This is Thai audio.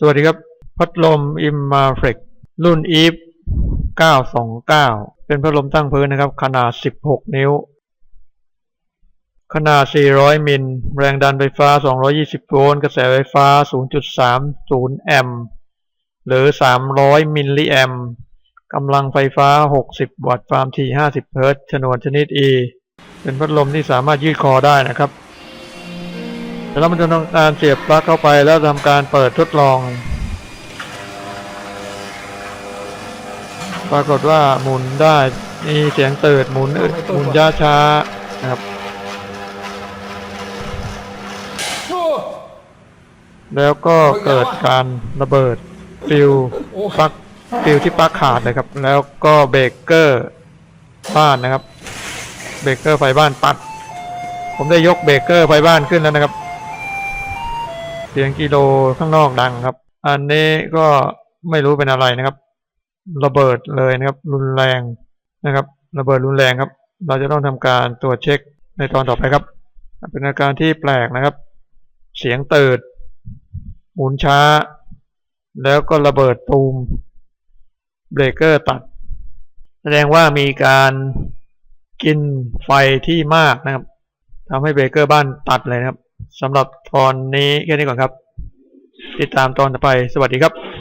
สวัสดีครับ พัดลม i m m a f r e c รุ่น EVE 929 เป็นพัดลมตั้งพื้นนะครับ ขนาด 16 นิ้ว ขนาด 400 มิล แรงดันไฟฟ้า 220 โวลต์ กระแสไฟฟ้า 0.30 แอมป์ หรือ 300 มิลลิแอมป์กำลังไฟฟ้า 60 วัตต์ ความถี่ 50 เฮิรตซ์ ชนวนชนิด E เป็นพัดลมที่สามารถยืดคอได้นะครับ แล้วมันจะทำการเสียบปลั๊กเข้าไปแล้วทำการเปิดทดลอง ปรากฏว่าหมุนได้มีเสียงเติดหมุนอึดหมุนช้าช้าๆนะครับ แล้วก็เกิดการระเบิดฟิวปลั๊กฟิวที่ปลั๊กขาดเลยครับ แล้วก็เบรกเกอร์บ้านนะครับ เบรกเกอร์ไฟบ้านปัด ผมได้ยกเบรกเกอร์ไฟบ้านขึ้นแล้วนะครับ เสียงกิโลข้างนอกดังครับ อันนี้ก็ไม่รู้เป็นอะไรนะครับ ระเบิดเลยนะครับ รุนแรงนะครับ ระเบิดรุนแรงครับ เราจะต้องทำการตรวจเช็คในตอนต่อไปครับ เป็นอาการที่แปลกนะครับ เสียงเติด หมุนช้า แล้วก็ระเบิดตูมเบรกเกอร์ตัด แสดงว่ามีการกินไฟที่มากนะครับทำให้เบรกเกอร์บ้านตัดเลยนะครับ สำหรับตอนนี้แค่นี้ก่อนครับ ติดตามตอนต่อไปสวัสดีครับ